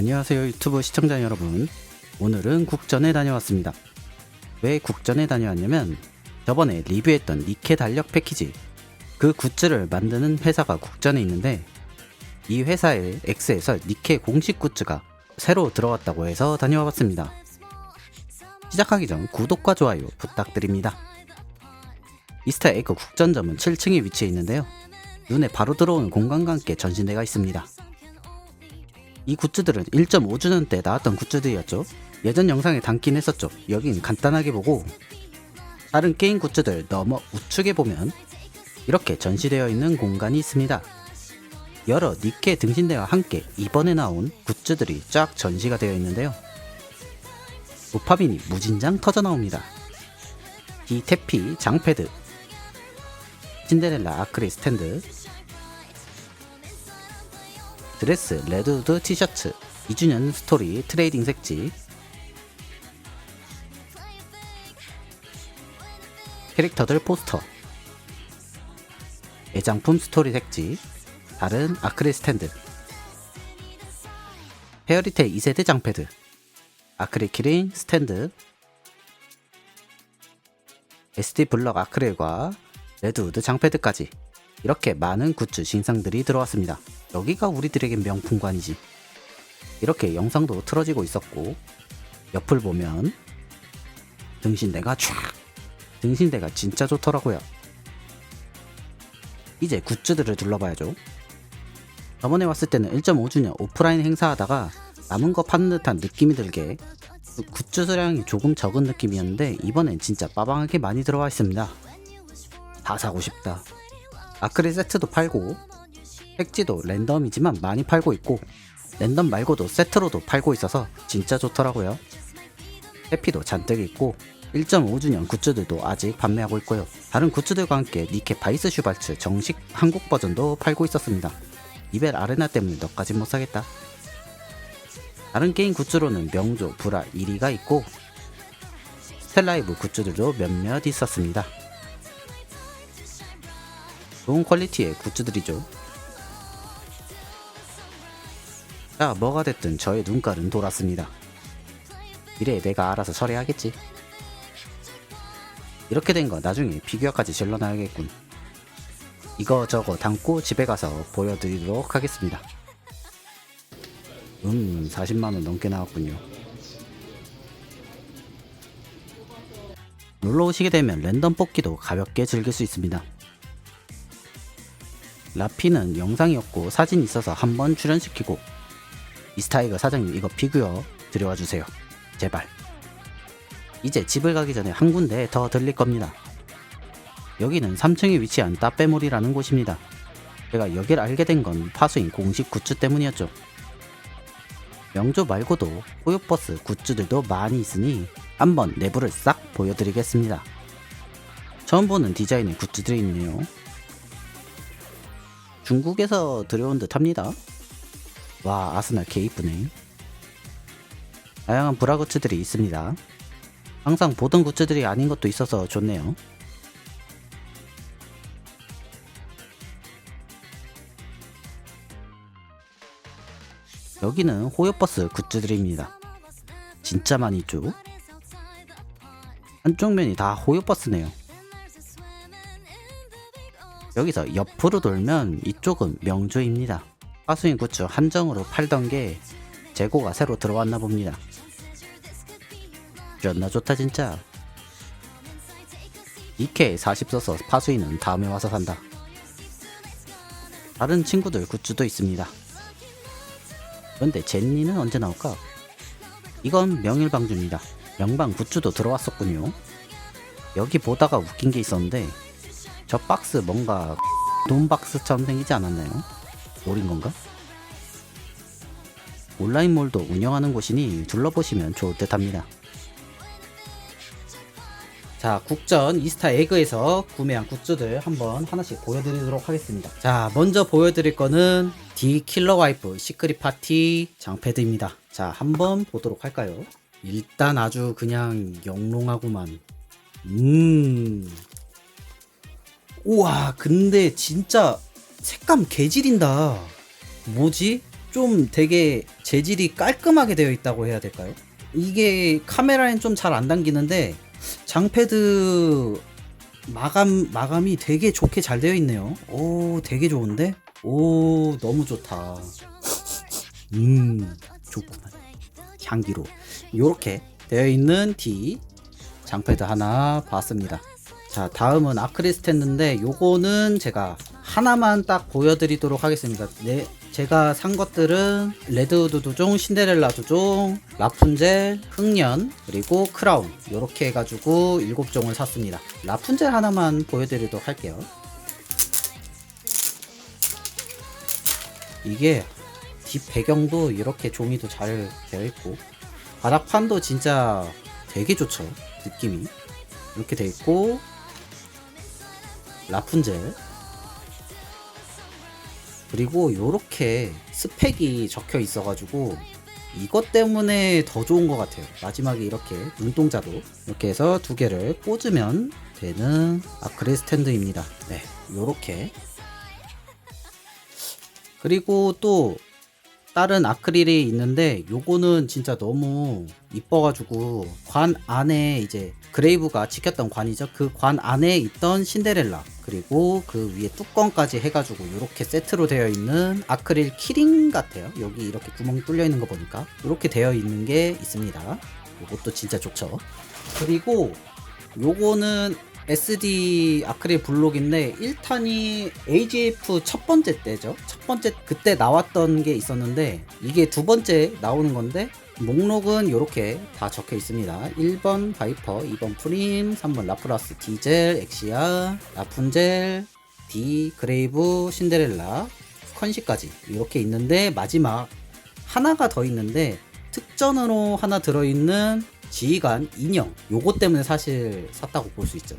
안녕하세요 유튜브 시청자 여러분. 오늘은 국전에 다녀왔습니다. 왜 국전에 다녀왔냐면 저번에 리뷰했던 니케 달력 패키지 그 굿즈를 만드는 회사가 국전에 있는데 이 회사의 X에서 니케 공식 굿즈가 새로 들어왔다고 해서 다녀와 봤습니다. 시작하기 전 구독과 좋아요 부탁드립니다. 이스타 에그 국전점은 7층에 위치해 있는데요. 눈에 바로 들어오는 공간과 함께 전시대가 있습니다 이 굿즈들은 1.5주년 때 나왔던 굿즈들이었죠. 예전 영상에 담긴 했었죠. 여긴 간단하게 보고 다른 게임 굿즈들 넘어 우측에 보면 이렇게 전시되어 있는 공간이 있습니다. 여러 니케 등신대와 함께 이번에 나온 굿즈들이 쫙 전시가 되어 있는데요. 도파민이 무진장 터져 나옵니다. 디테피 장패드 신데렐라 아크릴 스탠드 드레스 레드우드 티셔츠 2주년 스토리 트레이딩 색지. 캐릭터들 포스터. 애장품 스토리 색지. 다른 아크릴 스탠드. 헤어리텔 2세대 장패드. 아크릴 키링 스탠드. SD 블럭 아크릴과 레드우드 장패드까지 이렇게 많은 굿즈 신상들이 들어왔습니다. 여기가 우리들에겐 명품관이지. 이렇게 영상도 틀어지고 있었고 옆을 보면 등신대가 쫙 등신대가 진짜 좋더라고요. 이제 굿즈들을 둘러봐야죠. 저번에 왔을 때는 1.5주년 오프라인 행사하다가 남은 거 파는 듯한 느낌이 들게 그 굿즈 수량이 조금 적은 느낌이었는데 이번엔 진짜 빠방하게 많이 들어와 있습니다. 다 사고 싶다. 아크릴 세트도 팔고 색지도 랜덤이지만 많이 팔고 있고 랜덤 말고도 세트로도 팔고 있어서 진짜 좋더라고요. 해피도 잔뜩 있고 1.5주년 굿즈들도 아직 판매하고 있고요. 다른 굿즈들과 함께 니케 바이스 슈발츠 정식 한국 버전도 팔고 있었습니다. 이벨 아레나 때문에 너까지 못 사겠다. 다른 게임 굿즈로는 명조, 브라, 1위가 있고 스텔라이브 굿즈들도 몇몇 있었습니다. 좋은 퀄리티의 굿즈들이죠. 자, 뭐가 됐든 저의 눈깔은 돌았습니다. 이래 내가 알아서 처리하겠지. 이렇게 된 거 나중에 피규어까지 질러놔야겠군. 이거 저거 담고 집에 가서 보여드리도록 하겠습니다. 음, 40만원 넘게 나왔군요. 놀러 오시게 되면 랜덤 뽑기도 가볍게 즐길 수 있습니다. 라피는 영상이었고 사진이 있어서 한번 출연시키고 이스타이거 사장님 이거 피규어 들여와 주세요. 제발. 이제 집을 가기 전에 한 군데 더 들릴 겁니다. 여기는 3층에 위치한 따빼몰이라는 곳입니다. 제가 여길 알게 된 건 파수인 공식 굿즈 때문이었죠. 명조 말고도 호요버스 굿즈들도 많이 있으니 한번 내부를 싹 보여드리겠습니다. 처음 보는 디자인의 굿즈들이 있네요. 중국에서 들여온 듯 합니다. 와, 아스날 개 이쁘네. 다양한 브라 굿즈들이 있습니다. 항상 보던 굿즈들이 아닌 것도 있어서 좋네요. 여기는 호요버스 굿즈들입니다. 진짜 많이 있죠? 한쪽 면이 다 호요버스네요. 여기서 옆으로 돌면 이쪽은 명조입니다. 하수인 굿즈 한정으로 팔던 게 재고가 새로 들어왔나 봅니다. 존나 좋다 진짜. 이케 40 써서 파수인은 다음에 와서 산다. 다른 친구들 굿즈도 있습니다. 그런데 젠니는 언제 나올까? 이건 명일방주입니다. 명방 굿즈도 들어왔었군요. 여기 보다가 웃긴 게 있었는데 저 박스 뭔가 돈 박스처럼 생기지 않았나요? 노린 건가? 온라인몰도 운영하는 곳이니 둘러보시면 좋을 듯 합니다. 자, 국전 이스타 에그에서 구매한 굿즈들 한번 하나씩 보여드리도록 하겠습니다. 자, 먼저 보여드릴 거는 디 킬러 와이프 시크릿 파티 장패드입니다. 자, 한번 보도록 할까요? 일단 아주 그냥 영롱하구만. 음. 우와, 근데 진짜 색감 개질인다. 뭐지? 좀 되게 재질이 깔끔하게 되어 있다고 해야 될까요? 이게 카메라엔 좀 잘 안 당기는데 장패드 마감 마감이 되게 좋게 잘 되어 있네요. 오, 되게 좋은데? 오, 너무 좋다. 음, 좋구만. 향기로. 요렇게 되어 있는 티 장패드 하나 봤습니다. 자, 다음은 아크릴 스탠드인데 요거는 제가 하나만 딱 보여드리도록 하겠습니다. 네, 제가 산 것들은 레드우드 두종, 신데렐라 두종, 라푼젤, 흑년, 그리고 크라운 요렇게 해가지고 7종을 샀습니다. 라푼젤 하나만 보여드리도록 할게요. 이게 뒷 배경도 이렇게 종이도 잘 되어 있고 바닥판도 진짜 되게 좋죠 느낌이 이렇게 되어 있고 라푼젤. 그리고 요렇게 스펙이 적혀 있어가지고 이것 때문에 더 좋은 것 같아요. 마지막에 이렇게 눈동자도 이렇게 해서 두 개를 꽂으면 되는 아크릴 스탠드입니다. 네 요렇게. 그리고 또 다른 아크릴이 있는데 요거는 진짜 너무 이뻐가지고 관 안에 이제 그레이브가 지켰던 관이죠. 그 관 안에 있던 신데렐라 그리고 그 위에 뚜껑까지 해가지고 이렇게 세트로 되어 있는 아크릴 키링 같아요. 여기 이렇게 구멍이 뚫려 있는 거 보니까 이렇게 되어 있는 게 있습니다. 요것도 진짜 좋죠. 그리고 요거는 SD 아크릴 블록인데 1탄이 AGF 첫 번째 때죠. 첫 번째 그때 나왔던 게 있었는데 이게 두 번째 나오는 건데 목록은 이렇게 다 적혀 있습니다. 1번 바이퍼, 2번 프림, 3번 라프라스, 디젤, 엑시아, 라푼젤, 디, 그레이브, 신데렐라, 컨시까지 이렇게 있는데 마지막 하나가 더 있는데 특전으로 하나 들어있는 지휘관 인형 요거 때문에 사실 샀다고 볼 수 있죠.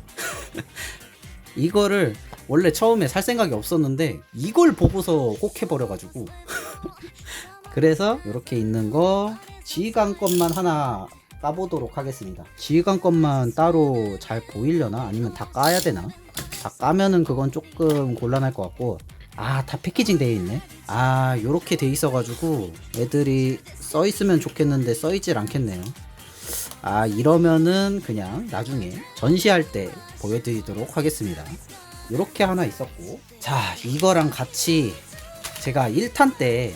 이거를 원래 처음에 살 생각이 없었는데 이걸 보고서 꼭 해버려가지고. 그래서 이렇게 있는 거 지휘관 것만 하나 까보도록 하겠습니다. 지휘관 것만 따로 잘 보이려나? 아니면 다 까야 되나? 다 까면은 그건 조금 곤란할 것 같고. 아 다 패키징 되어 있네. 아 요렇게 돼 있어 가지고 애들이 써 있으면 좋겠는데 써 있질 않겠네요 아 이러면은 그냥 나중에 전시할 때 보여드리도록 하겠습니다. 이렇게 하나 있었고. 자 이거랑 같이 제가 1탄 때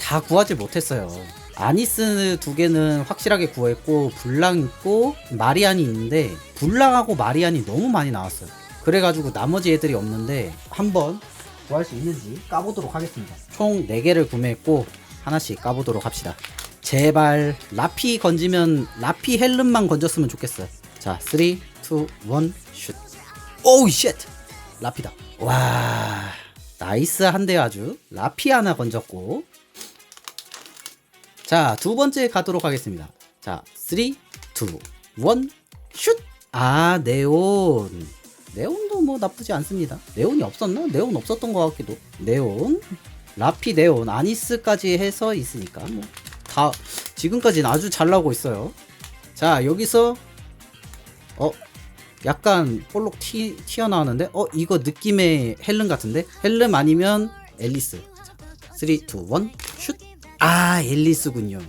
다 구하지 못했어요. 아니스 두 개는 확실하게 구했고 블랑 있고 마리안이 있는데 블랑하고 마리안이 너무 많이 나왔어요. 그래가지고 나머지 애들이 없는데 한번 구할 수 있는지 까보도록 하겠습니다. 총 4개를 구매했고 하나씩 까보도록 합시다 제발 라피 건지면 라피 헬름만 건졌으면 좋겠어요. 자, 3, 2, 1, 슛. 오우 쉣. 라피다. 와. 나이스 한데 아주. 라피 하나 건졌고. 자, 두 번째 가도록 하겠습니다. 자, 3, 2, 1, 슛. 아, 네온. 네온도 뭐 나쁘지 않습니다. 네온이 없었나? 네온 없었던 것 같기도. 네온. 라피 네온 아니스까지 해서 있으니까 뭐 다 지금까지는 아주 잘 나오고 있어요. 자 여기서 어 약간 볼록 티, 튀어나오는데 어 이거 느낌의 헬름 같은데? 헬름 아니면 앨리스. 자, 3, 2, 1 슛! 아 앨리스군요.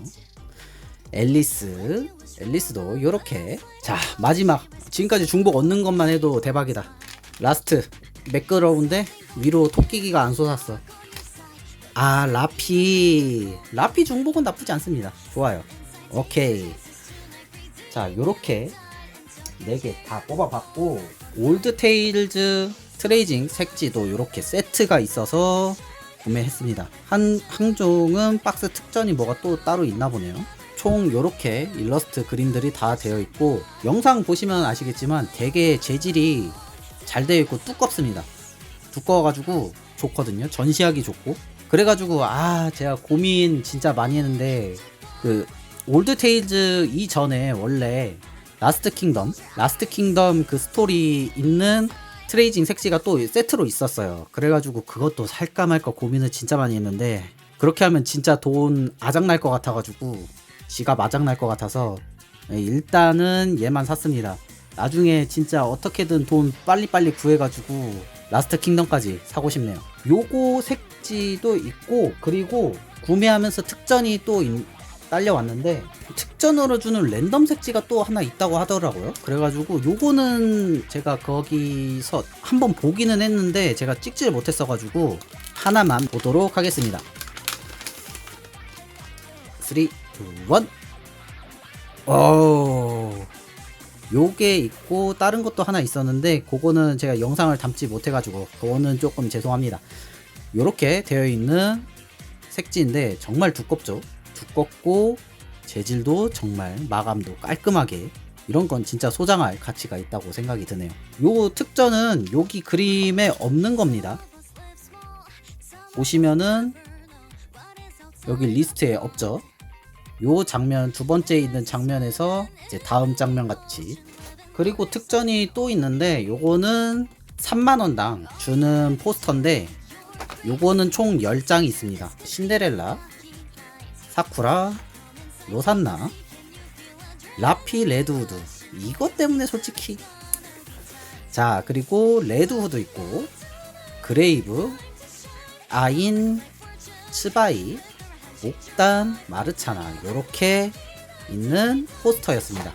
앨리스. 앨리스도 요렇게. 자 마지막. 지금까지 중복 얻는 것만 해도 대박이다. 라스트. 매끄러운데 위로 토끼기가 안 솟았어 아 라피. 라피 중복은 나쁘지 않습니다. 좋아요. 오케이. 자 요렇게 4개 다 뽑아봤고 올드 테일즈 트레이징 색지도 요렇게 세트가 있어서 구매했습니다. 한 항종은 박스 특전이 뭐가 또 따로 있나 보네요. 총 요렇게 일러스트 그림들이 다 되어 있고 영상 보시면 아시겠지만 되게 재질이 잘 되어 있고 두껍습니다. 두꺼워가지고 좋거든요. 전시하기 좋고 그래가지고 아 제가 고민 진짜 많이 했는데 그 올드 테일즈 이전에 원래 라스트 킹덤 라스트 킹덤 그 스토리 있는 트레이징 색지가 또 세트로 있었어요 그래가지고 그것도 살까 말까 고민을 진짜 많이 했는데 그렇게 하면 진짜 돈 아작날 것 같아가지고 지갑 아작날 것 같아서 예, 일단은 얘만 샀습니다 나중에 진짜 어떻게든 돈 빨리빨리 구해가지고 라스트 킹덤까지 사고 싶네요. 요거 색 지도 있고 그리고 구매하면서 특전이 또 인- 딸려왔는데 특전으로 주는 랜덤 색지가 또 하나 있다고 하더라고요. 그래가지고 요거는 제가 거기서 한번 보기는 했는데 제가 찍지를 못했어가지고 하나만 보도록 하겠습니다. 3, 2, 1 오. 요게 있고 다른 것도 하나 있었는데 그거는 제가 영상을 담지 못해가지고 그거는 조금 죄송합니다. 요렇게 되어 있는 색지인데 정말 두껍죠. 두껍고 재질도 정말 마감도 깔끔하게 이런 건 진짜 소장할 가치가 있다고 생각이 드네요. 요 특전은 여기 그림에 없는 겁니다. 보시면은 여기 리스트에 없죠. 요 장면 두 번째 있는 장면에서 이제 다음 장면 같이 그리고 특전이 또 있는데 요거는 3만원당 주는 포스터인데 요거는 총 10장이 있습니다. 신데렐라 사쿠라 로산나 라피 레드우드. 이것 때문에 솔직히. 자 그리고 레드우드 있고 그레이브 아인 츠바이 옥단 마르차나. 요렇게 있는 포스터였습니다